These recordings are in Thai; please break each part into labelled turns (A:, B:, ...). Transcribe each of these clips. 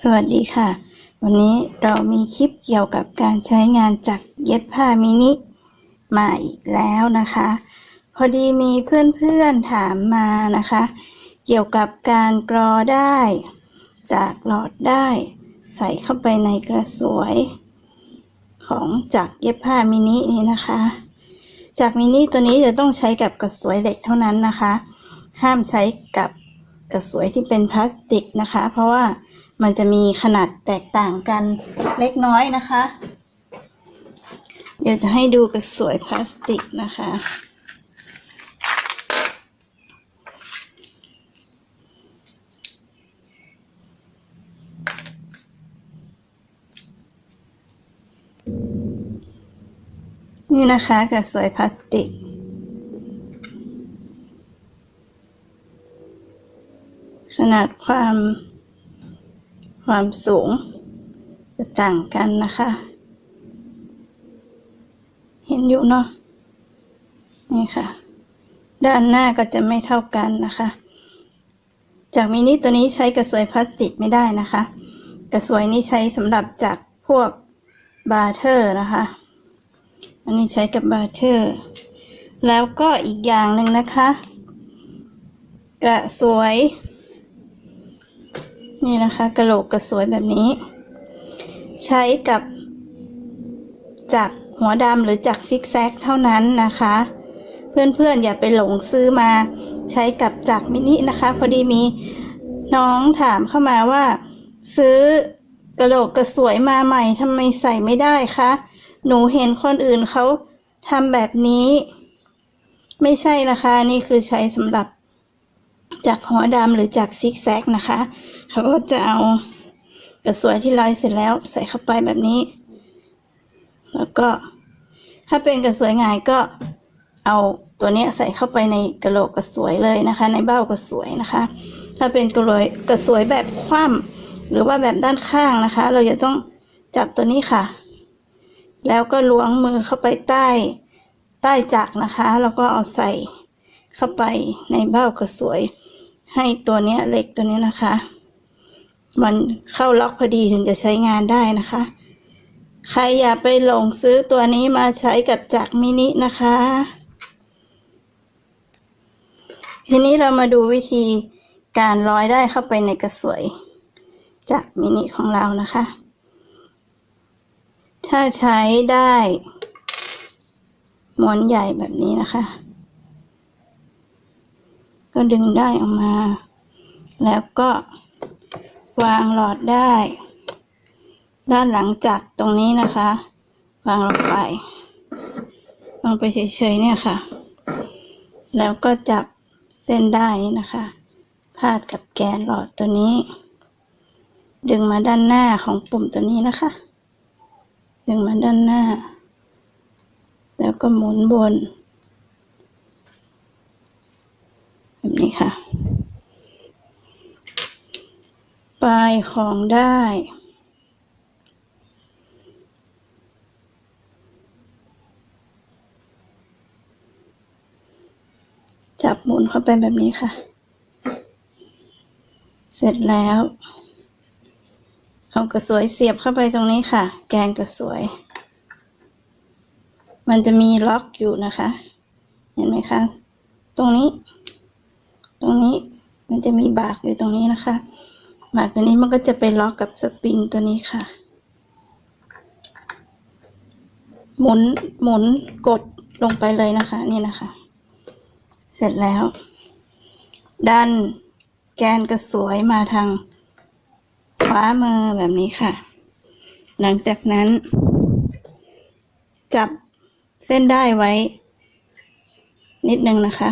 A: สวัสดีค่ะ วันนี้เรามีคลิปเกี่ยวกับการใช้งานจักเย็บผ้ามินิมาอีกแล้วนะคะ พอดีมีเพื่อนๆถามมานะคะ เกี่ยวกับการกรอได้ จากหลอดได้ ใส่เข้าไปในกระสวย ของจักเย็บผ้ามินินี้นะคะจากมินิตัวนี้จะต้องใช้กับกระสวยเหล็กเท่านั้นนะคะ ห้ามใช้กับกระสวยที่เป็นพลาสติกนะคะ เพราะว่า มันจะมีขนาดแตกต่างกันเล็กน้อยนะคะ เดี๋ยวจะให้ดูกระสวยพลาสติกนะคะ นี่นะคะกระสวยพลาสติกขนาดความ ความสูง จะต่างกันนะคะ เห็นอยู่เนาะนี่ค่ะ ด้านหน้าก็จะไม่เท่ากันนะคะ จากมินิตัวนี้ใช้กระสวยพลาสติกไม่ได้นะคะ กระสวยนี้ใช้สำหรับจากพวกบาร์เทอร์นะคะ อันนี้ใช้กับบาร์เทอร์ แล้วก็อีกอย่างหนึ่งนะคะ กระสวย นี่นะคะกระโหลกกระสวยแบบนี้ ใช้กับจักรหัวดำหรือจักรซิกแซกเท่านั้นนะคะ เพื่อนๆอย่าไปหลงซื้อมาใช้กับจักรมินินะคะ พอดีมีน้องถามเข้ามาว่า ซื้อกระโหลกกระสวยมาใหม่ทำไมใส่ไม่ได้คะหนูเห็นคนอื่นเขาทำแบบนี้ ไม่ใช่นะคะ นี่คือใช้สำหรับ จากหัวดำหรือจากซิกแซกนะคะเขาก็จะเอากระสวยที่ร้อยเสร็จแล้วใส่เข้าไปแบบนี้ แล้วก็ถ้าเป็นกระสวยหงายก็เอาตัวนี้ใส่เข้าไปในกระโหลกกระสวยเลยนะคะ ในเบ้ากระสวยนะคะ ถ้าเป็นกระโหลกกระสวยแบบคว่ำหรือว่าแบบด้านข้างนะคะ เราจะต้องจับตัวนี้ค่ะ แล้วก็ล้วงมือเข้าไปใต้ใต้จักนะคะ แล้วก็เอาใส่เข้าไปในเบ้ากระสวย ให้ตัวเนี้ยเหล็กตัวนี้นะคะ มันเข้าล็อกพอดีถึงจะใช้งานได้นะคะ ใครอย่าไปหลงซื้อตัวนี้มาใช้กับจักรมินินะคะ ทีนี้เรามาดูวิธีการร้อยได้เข้าไปในกระสวยจักรมินิของเรานะคะ ถ้าใช้ได้ม้วนใหญ่แบบนี้นะคะ ก็ดึงได้ออกมา แล้วก็วางหลอดได้ ด้านหลังจากตรงนี้นะคะ วางลงไป วางไปเฉยๆเนี่ยค่ะ แล้วก็จับเส้นได้นี่นะคะ พาดกับแกนหลอดตัวนี้ ดึงมาด้านหน้าของปุ่มตัวนี้นะคะ ดึงมาด้านหน้า แล้วก็หมุนบน แบบ นี้ค่ะ ปลายของได้ จับหมุนเข้าไปแบบนี้ค่ะ เสร็จแล้ว เอากระสวยเสียบเข้าไปตรงนี้ค่ะ แกนกระสวย มันจะมีล็อกอยู่นะคะ เห็นไหมคะ ตรงนี้ ตรงนี้มันจะมีบากอยู่ตรงนี้นะคะ บากตัวนี้มันก็จะไปล็อกกับสปริงตัวนี้ค่ะ หมุนหมุนกดลงไปเลยนะคะ นี่นะคะ เสร็จแล้ว ดันแกนกระสวยมาทางขวามือแบบนี้ค่ะ หลังจากนั้น จับเส้นได้ไว้ นิดนึงนะคะ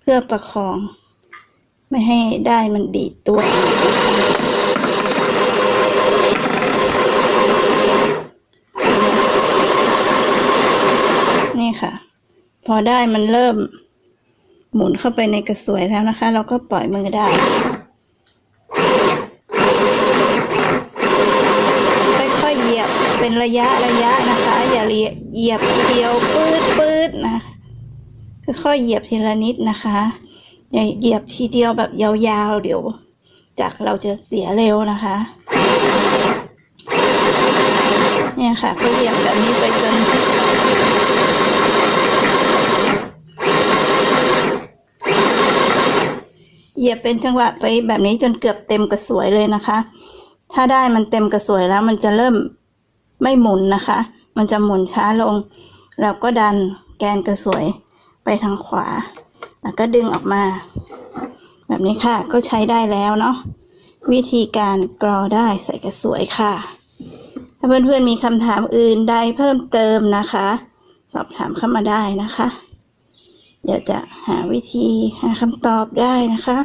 A: เพื่อประคอง ไม่ให้ได้มันดีดตัว นี่ค่ะ พอได้มันเริ่ม หมุนเข้าไปในกระสวยแล้วนะคะ เราก็ปล่อยมือได้ค่อยๆเหยียบเป็นระยะระยะนะคะ อย่าเหยียบทีเดียวปื๊ดปื๊ดนะค่อยๆเหยียบทีละนิดนะคะ อย่าเหยียบทีเดียวแบบยาวๆ เดี๋ยวจากเราจะเสียเร็วนะคะ เนี่ยค่ะ ก็เหยียบแบบนี้ไปจนเหยียบเป็นจังหวะไปแบบนี้จนเกือบเต็มกระสวยเลยนะคะ ถ้าได้มันเต็มกระสวยแล้วมันจะเริ่มไม่หมุนนะคะ มันจะหมุนช้าลงแล้วก็ดันแกนกระสวยไปทางขวา แล้วก็ดึงออกมา แบบนี้ค่ะก็ใช้ได้แล้วเนาะวิธีการกรอได้ใส่กระสวยค่ะ ถ้าเพื่อนๆมีคำถามอื่นใดเพิ่มเติมนะคะ สอบถามเข้ามาได้นะคะ เดี๋ยวจะหาวิธีหาคำตอบได้นะคะ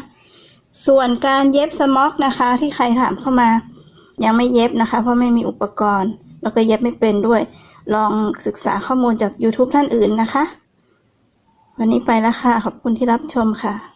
A: ส่วนการเย็บสม็อกนะคะ ที่ใครถามเข้ามา ยังไม่เย็บนะคะ เพราะไม่มีอุปกรณ์ แล้วก็เย็บไม่เป็นด้วย ลองศึกษาข้อมูลจาก YouTube ท่านอื่นนะคะ วันนี้ไปแล้วค่ะ ขอบคุณที่รับชมค่ะ